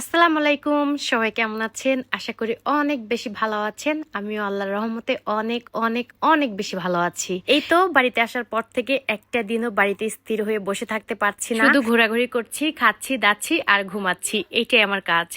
আসসালামু আলাইকুম, সবাই কেমন আছেন? আশা করি অনেক বেশি ভালো আছেন। আমিও আল্লাহর রহমতে অনেক অনেক অনেক বেশি ভালো আছি। এই তো বাড়িতে আসার পর থেকে একটা দিনও বাড়িতে স্থির হয়ে বসে থাকতে পারছি না। শুধু ঘোরাঘুরি করছি, খাচ্ছি, দাচ্ছি আর ঘুমাচ্ছি। এইটাই আমার কাজ।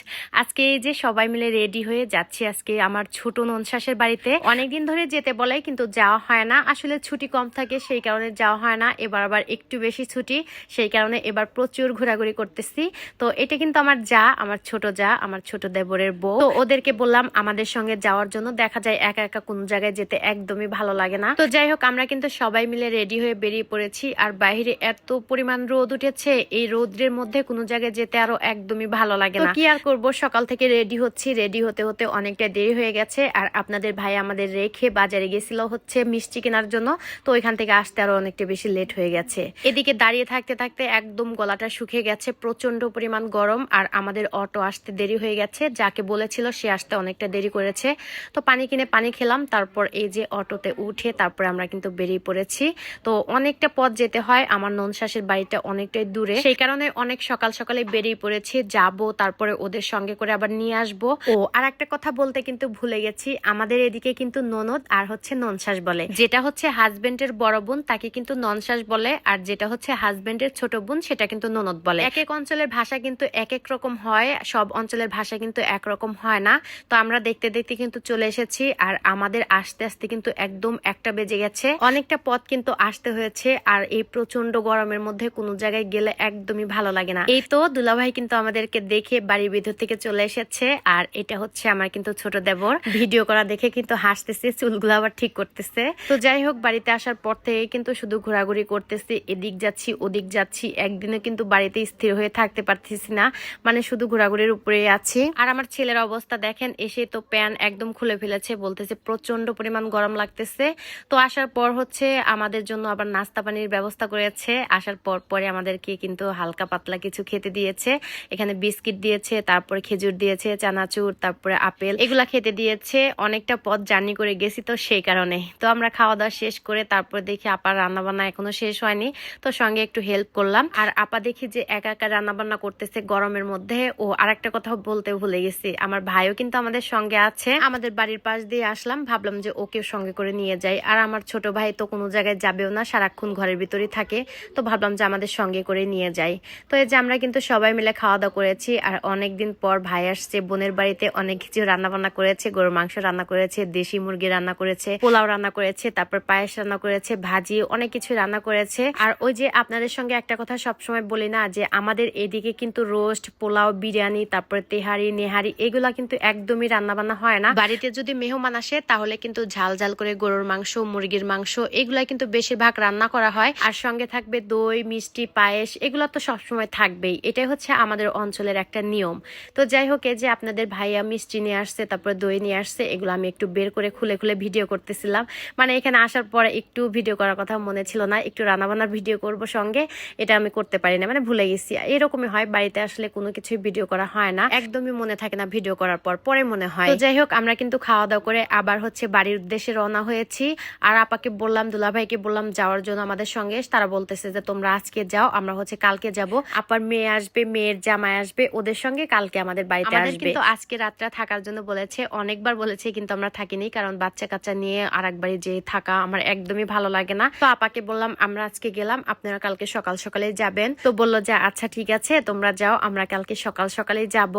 আজকে এই যে সবাই মিলে রেডি হয়ে যাচ্ছি আজকে আমার ছোট ননশাসের বাড়িতে। অনেকদিন ধরে যেতে বলে, কিন্তু যাওয়া হয় না। আসলে ছুটি কম থাকে, সেই কারণে যাওয়া হয় না। এবার আবার একটু বেশি ছুটি, সেই কারণে এবার প্রচুর ঘোরাঘুরি করতেছি। তো এটা কিন্তু আমার যা, আমার ছোট যা, আমার ছোট দেবরের বউ। তো ওদেরকে বললাম, আমাদের সঙ্গে যাওয়ার জন্য দেখা যায় একা একা কোন জায়গায় যেতে একদমই ভালো লাগে না। তো যাই হোক, আমরা কিন্তু সবাই মিলে রেডি হয়ে বেরিয়ে পড়েছি। আর বাইরে এত পরিমাণ রোদ উঠেছে, এই রোদ্রের মধ্যে কোনো জায়গায় যেতে আরও একদমই ভালো লাগে না। কি আর করব? সকাল থেকে রেডি হচ্ছি। রেডি হতে হতে অনেকটা দেরি হয়ে গেছে। আর আপনাদের ভাই আমাদের রেখে বাজারে গেছিল হচ্ছে মিষ্টি কেনার জন্য। তো ওইখান থেকে আসতে আরও অনেকটা বেশি লেট হয়ে গেছে। এদিকে দাঁড়িয়ে থাকতে থাকতে একদম গলাটা শুকিয়ে গেছে। প্রচণ্ড পরিমাণ গরম। আর আমাদের অটো আসতে দেরি হয়ে গেছে। যাকে বলেছিল সে আসতে অনেকটা দেরি করেছে। তো পানি কিনে পানি খেলাম, তারপর এই যে অটোতে উঠে তারপরে আমরা কিন্তু বেরিয়ে পড়েছি। তো অনেকটা পথ যেতে হয়, আমার ননশাসের বাড়িটা অনেকটাই দূরে। সেই কারণে অনেক সকাল সকালে বেরিয়ে পড়েছি। যাব, তারপরে ওদের সঙ্গে করে আবার নিয়ে আসব। ও আর একটা কথা বলতে কিন্তু ভুলে গেছি। আমাদের এদিকে কিন্তু ননদ আর হচ্ছে ননশ্বাস বলে। যেটা হচ্ছে হাজবেন্ডের বড় বোন, তাকে কিন্তু ননশ্বাস বলে। আর যেটা হচ্ছে হাজবেন্ডের ছোট বোন, সেটা কিন্তু ননদ বলে। এক এক অঞ্চলের ভাষা কিন্তু এক এক রকম হয়। সব অঞ্চলের ভাষা কিন্তু একরকম হয় না। তো আমরা দেখতে দেখতে কিন্তু চলে এসেছি আর আমাদের আসতে আসতে কিন্তু একদম একটা বেজে গেছে। অনেকটা পথ কিন্তু আসতে হয়েছে আর এই প্রচণ্ড গরমের মধ্যে কোনো জায়গায় গেলে একদমই ভালো লাগে না। এই তো দুলাভাই কিন্তু আমাদেরকে দেখে বাড়ির ভিতর থেকে চলে এসেছে আর এটা হচ্ছে আমার কিন্তু ছোট দেবর। ভিডিও করা দেখে কিন্তু হাসতেছে, চুলগুলো আবার ঠিক করতেছে। তো যাই হোক, বাড়িতে আসার পর থেকে কিন্তু শুধু ঘোরাঘুরি করতেছি, এদিক যাচ্ছি, ওদিক যাচ্ছি। একদিনে কিন্তু বাড়িতে স্থির হয়ে থাকতে পারতেছি না। মানে শুধু ঘোরাঘুরির উপরে আছি। আর আমার ছেলের অবস্থা দেখেন, এসে তো প্যান একদম খুলে ফেলেছে, বলতেছে প্রচণ্ড পরিমাণ গরম লাগতেছে। তো আসার পর হচ্ছে আমাদের জন্য আবার নাস্তা পানির ব্যবস্থা করেছে। আসার পর পরে আমাদেরকে কিন্তু হালকা পাতলা কিছু খেতে দিয়েছে। এখানে বিস্কিট দিয়েছে, তারপরে খেজুর দিয়েছে, চানাচুর, তারপরে আপেল। এগুলা খেতে দিয়েছে, অনেকটা পথ জার্নি করে গেছি তো সেই কারণে। তো আমরা খাওয়া দাওয়া শেষ করে তারপর দেখি আপার রান্না বান্না এখনও শেষ হয়নি। তো সঙ্গে একটু হেল্প করলাম। আর আপা দেখি যে একা একা রান্না বান্না করতেছে গরমের মধ্যে আরেকটা কথা বলতে ভুলে গেছি। আমার ভাইও কিন্তু আমাদের সঙ্গে আছে। আমাদের বাড়ির পাশ দিয়ে আসলাম। ভাবলাম যে ওকে সঙ্গে করে নিয়ে যাই। আর আমার ছোট ভাই তো কোনো জায়গায় যাবেও না, সারাক্ষণ ঘরের ভিতরেই থাকে। তো ভাবলাম যে আমাদের সঙ্গে করে নিয়ে যাই। তো এই যে আমরা কিন্তু সবাই মিলে খাওয়া দাওয়া করেছি। আর অনেকদিন পর ভাই আসছে, বোনের বাড়িতে অনেক কিছু রান্না বান্না করেছে। গরুর মাংস রান্না করেছে, দেশি মুরগি রান্না করেছে, পোলাও রান্না করেছে, তারপর পায়েস রান্না করেছে, ভাজি, অনেক কিছু রান্না করেছে। আর ওই যে আপনাদের সঙ্গে একটা কথা সবসময় বলি না, যে আমাদের এদিকে কিন্তু রোস্ট, পোলাও বিরিয়ানি, তারপরে তেহারি, নেহারি, এগুলা কিন্তু একদমই রান্না বান্না হয় না। বাড়িতে যদি মেহমান আসে, তাহলে কিন্তু ঝাল ঝাল করে গরুর মাংস, মুরগির মাংস এগুলা কিন্তু বেশিরভাগ রান্না করা হয়। আর সঙ্গে থাকবে দই, মিষ্টি, পায়েস, এগুলো তো সবসময় থাকবেই। এটাই হচ্ছে আমাদের অঞ্চলের একটা নিয়ম। তো যাই হোক যে আপনাদের ভাইয়া মিষ্টি নিয়ে আসছে, তারপরে দই নিয়ে আসছে, এগুলো আমি একটু বের করে খুলে খুলে ভিডিও করতেছিলাম। মানে এখানে আসার পরে একটু ভিডিও করার কথা মনে ছিল না, একটু রান্নাবান্নার ভিডিও করব সঙ্গে। এটা আমি করতে পারি না মানে ভুলে গেছি। এরকমই হয়, বাড়িতে আসলে কোনো কিছুই ভিডিও করা হয় না। একদমই মনে থাকে না ভিডিও করার পর পরে মনে হয়। তো যাই হোক আমরা কিন্তু খাওয়া দাওয়া করে আবার হচ্ছে বাড়ির উদ্দেশ্যে রওনা হয়েছি। আর আপাকে বললাম দুলাভাইকে বললাম যাওয়ার জন্য আমাদের সঙ্গে। তারা বলতেছে যে তোমরা আজকে যাও আমরা হচ্ছে কালকে যাব। আপার মেয়ে আসবে মেয়ের জামাই আসবে ওদের সঙ্গে কালকে আমাদের বাড়িতে আসবে। কিন্তু আজকে রাতটা থাকার জন্য বলেছে। অনেকবার বলেছে কিন্তু আমরা থাকিনি কারণ বাচ্চা কাচ্চা নিয়ে আর একবারই যে থাকা আমার একদমই ভালো লাগে না। তো আপাকে বললাম আমরা আজকে গেলাম আপনারা কালকে সকাল সকালে যাবেন। তো বলল যে আচ্ছা ঠিক আছে তোমরা যাও আমরা কালকে সকাল সকালে যাব।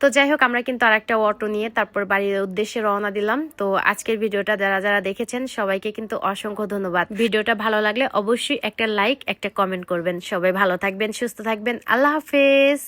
তো যাই হোক, আমরা কিন্তু আর একটা অটো নিয়ে তারপর বাড়ির উদ্দেশ্যে রওনা দিলাম। তো আজকের ভিডিওটা যারা যারা দেখেছেন, সবাইকে কিন্তু অসংখ্য ধন্যবাদ। ভিডিওটা ভালো লাগলে অবশ্যই একটা লাইক একটা কমেন্ট করবেন। সবাই ভালো থাকবেন, সুস্থ থাকবেন। আল্লাহ হাফেজ!